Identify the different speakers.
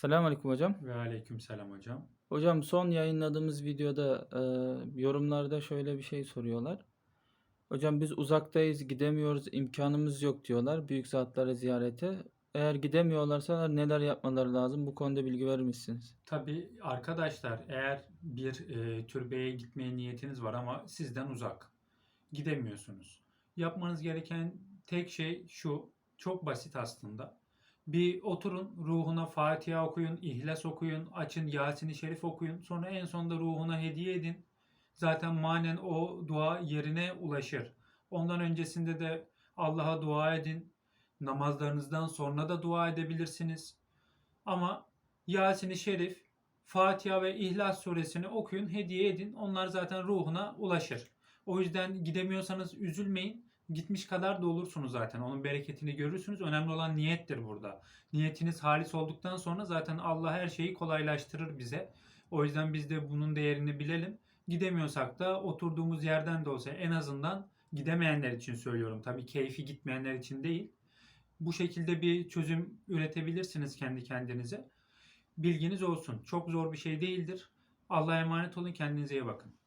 Speaker 1: Selamünaleyküm hocam.
Speaker 2: Ve aleykümselam hocam.
Speaker 1: Hocam son yayınladığımız videoda e, yorumlarda şöyle bir şey soruyorlar. Hocam biz uzaktayız, gidemiyoruz, imkanımız yok diyorlar büyük zatları ziyarete. Eğer gidemiyorlarsa neler yapmaları lazım? Bu konuda bilgi verir misiniz?
Speaker 2: Tabii arkadaşlar eğer bir e, türbeye gitmeye niyetiniz var ama sizden uzak. Gidemiyorsunuz. Yapmanız gereken tek şey şu. Çok basit aslında. Bir oturun, ruhuna Fatiha okuyun, İhlas okuyun, açın Yasin-i Şerif okuyun. Sonra en sonunda ruhuna hediye edin. Zaten manen o dua yerine ulaşır. Ondan öncesinde de Allah'a dua edin. Namazlarınızdan sonra da dua edebilirsiniz. Ama Yasin-i Şerif, Fatiha ve İhlas suresini okuyun, hediye edin. Onlar zaten ruhuna ulaşır. O yüzden gidemiyorsanız üzülmeyin. Gitmiş kadar da olursunuz zaten. Onun bereketini görürsünüz. Önemli olan niyettir burada. Niyetiniz halis olduktan sonra zaten Allah her şeyi kolaylaştırır bize. O yüzden biz de bunun değerini bilelim. Gidemiyorsak da oturduğumuz yerden de olsa en azından gidemeyenler için söylüyorum. Tabii keyfi gitmeyenler için değil. Bu şekilde bir çözüm üretebilirsiniz kendi kendinize. Bilginiz olsun. Çok zor bir şey değildir. Allah'a emanet olun. Kendinize iyi bakın.